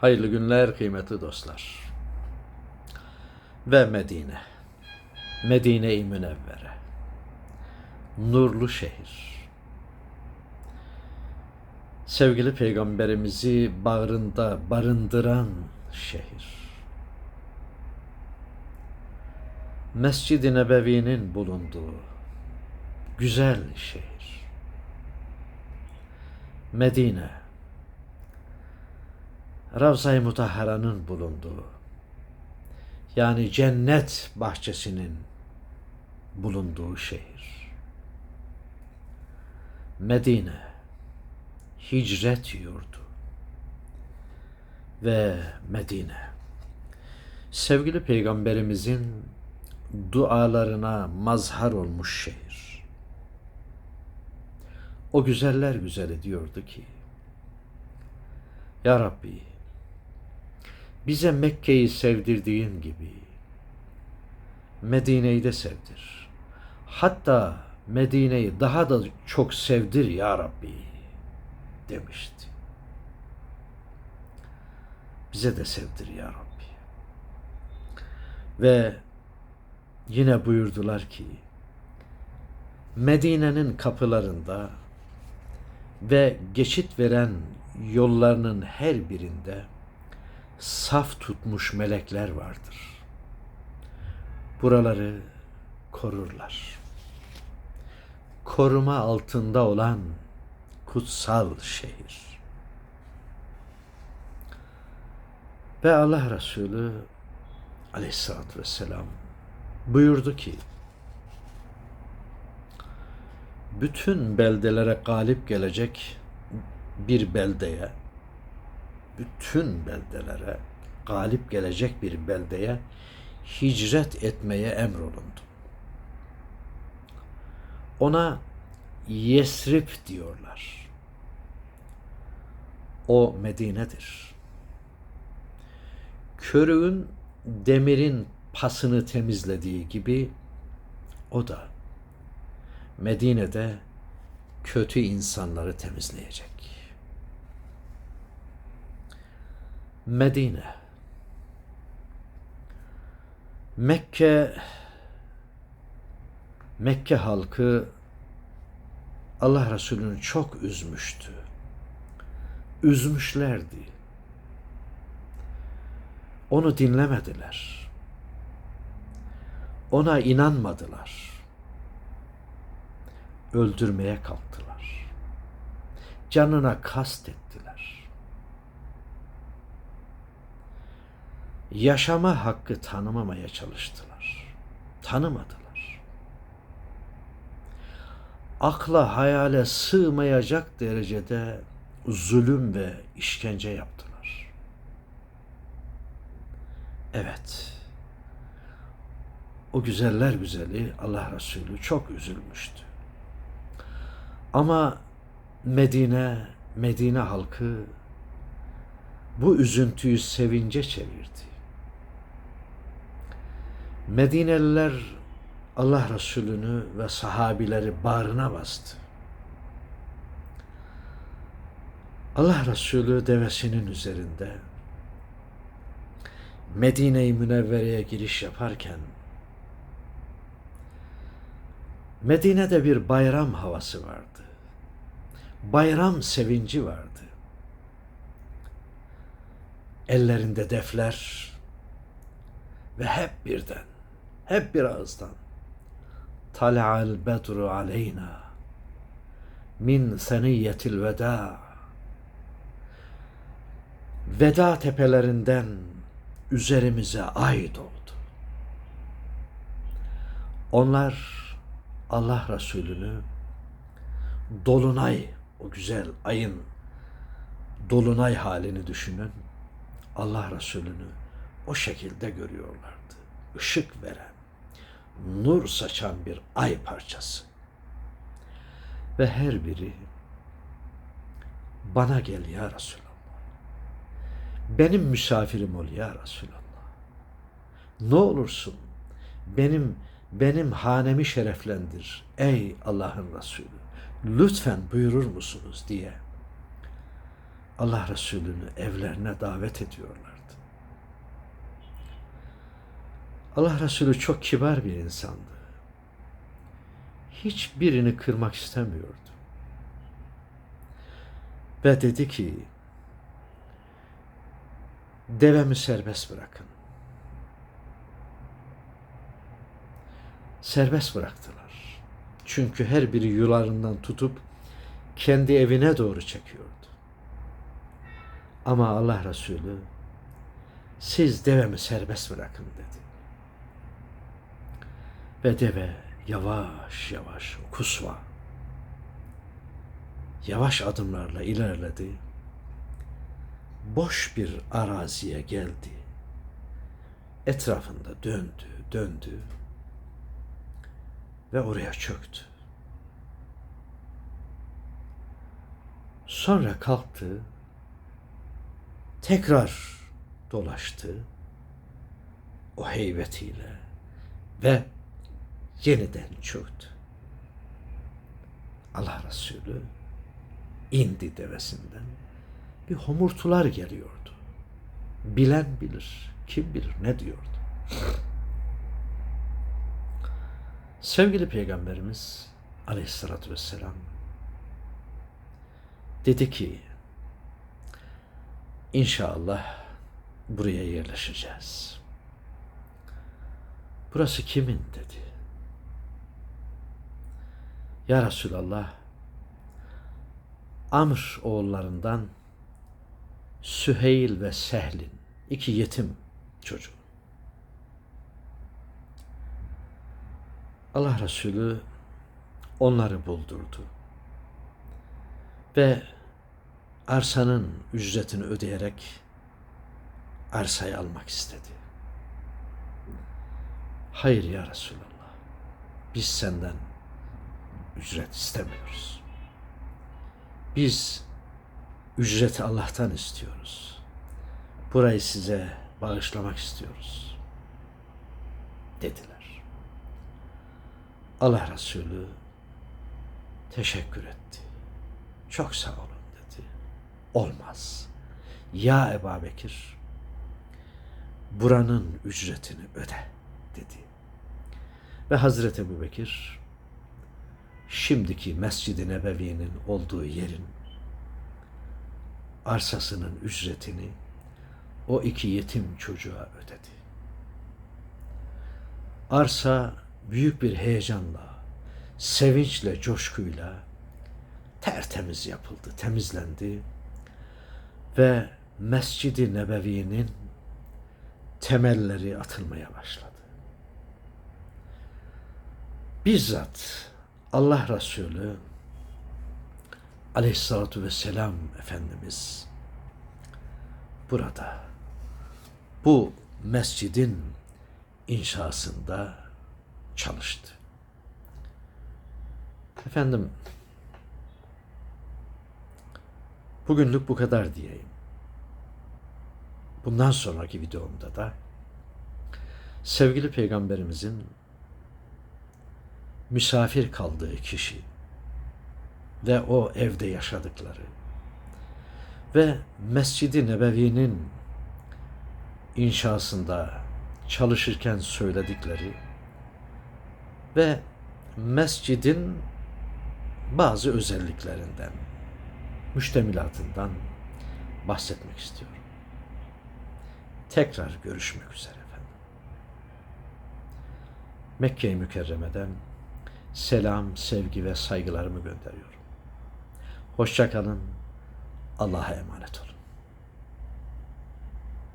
Hayırlı günler kıymetli dostlar. Ve Medine. Medine-i Münevvere. Nurlu şehir. Sevgili peygamberimizi bağrında barındıran şehir. Mescid-i Nebevi'nin bulunduğu güzel şehir. Medine. Ravza-i Mutahhara'nın bulunduğu yani cennet bahçesinin bulunduğu şehir. Medine hicret yurdu ve Medine sevgili peygamberimizin dualarına mazhar olmuş şehir. O güzeller güzeli diyordu ki Ya Rabbi bize Mekke'yi sevdirdiğin gibi Medine'yi de sevdir. Hatta Medine'yi daha da çok sevdir ya Rabbi demişti. Bize de sevdir ya Rabbi. Ve yine buyurdular ki Medine'nin kapılarında ve geçit veren yollarının her birinde saf tutmuş melekler vardır. Buraları korurlar. Koruma altında olan kutsal şehir. Ve Allah Resulü aleyhissalatü vesselam buyurdu ki bütün beldelere galip gelecek bir beldeye bütün beldelere galip gelecek bir beldeye hicret etmeye emrolundu. Ona Yesrib diyorlar. O Medine'dir. Körüğün demirin pasını temizlediği gibi o da Medine'de kötü insanları temizleyecek. Medine Mekke Mekke halkı Allah Resulü'nü çok üzmüştü. Üzmüşlerdi. Onu dinlemediler. Ona inanmadılar. Öldürmeye kalktılar. Canına kast yaşama hakkı tanımamaya çalıştılar. Tanımadılar. Akla hayale sığmayacak derecede zulüm ve işkence yaptılar. Evet. O güzeller güzeli Allah Resulü çok üzülmüştü. Ama Medine, Medine halkı bu üzüntüyü sevince çevirdi. Medineliler Allah Resulü'nü ve sahabileri bağrına bastı. Allah Resulü devesinin üzerinde Medine-i Münevvere'ye giriş yaparken Medine'de bir bayram havası vardı. Bayram sevinci vardı. Ellerinde defler ve hep birden hep bir ağızdan. Tala'al bedru aleyna min seniyyetil veda. Veda tepelerinden üzerimize ay doğdu. Onlar Allah Resulü'nü dolunay, o güzel ayın dolunay halini düşünün. Allah Resulü'nü o şekilde görüyorlardı. Işık veren, nur saçan bir ay parçası. Ve her biri bana gel ya Resulallah. Benim misafirim ol ya Resulallah. Ne olursun benim benim hanemi şereflendir ey Allah'ın Resulü. Lütfen buyurur musunuz diye Allah Resulü'nü evlerine davet ediyorlardı. Allah Resulü çok kibar bir insandı. Hiçbirini kırmak istemiyordu. Ve dedi ki, devemi serbest bırakın. Serbest bıraktılar. Çünkü her biri yularından tutup kendi evine doğru çekiyordu. Ama Allah Resulü siz devemi serbest bırakın dedi. Ve deve yavaş yavaş kusva yavaş adımlarla ilerledi. Boş bir araziye geldi. Etrafında döndü, döndü ve oraya çöktü. Sonra kalktı, tekrar dolaştı o heybetiyle ve yeniden çöktü. Allah Resulü indi devesinden. Bir homurtular geliyordu. Bilen bilir, kim bilir ne diyordu. Sevgili Peygamberimiz Aleyhisselatü Vesselam dedi ki inşallah buraya yerleşeceğiz. Burası kimin dedi. Ya Resulallah Amr oğullarından Süheyl ve Sehlin iki yetim çocuğu. Allah Resulü onları buldurdu. Ve arsanın ücretini ödeyerek arsayı almak istedi. Hayır ya Resulallah. Biz senden ücret istemiyoruz. Biz ücreti Allah'tan istiyoruz. Burayı size bağışlamak istiyoruz. Dediler. Allah Resulü teşekkür etti. Çok sağ olun dedi. Olmaz. Ya Ebu Bekir buranın ücretini öde dedi. Ve Hazreti Ebu Bekir şimdiki Mescid-i Nebevi'nin olduğu yerin arsasının ücretini o iki yetim çocuğa ödedi. Arsa büyük bir heyecanla, sevinçle, coşkuyla tertemiz yapıldı, temizlendi ve Mescid-i Nebevi'nin temelleri atılmaya başladı. Bizzat Allah Resulü aleyhissalatu vesselam Efendimiz burada bu mescidin inşasında çalıştı. Efendim bugünlük bu kadar diyeyim. Bundan sonraki videomda da sevgili peygamberimizin misafir kaldığı kişi ve o evde yaşadıkları ve Mescid-i Nebevi'nin inşasında çalışırken söyledikleri ve mescidin bazı özelliklerinden, müştemilatından bahsetmek istiyorum. Tekrar görüşmek üzere efendim. Mekke-i Mükerreme'den selam, sevgi ve saygılarımı gönderiyorum. Hoşçakalın. Allah'a emanet olun.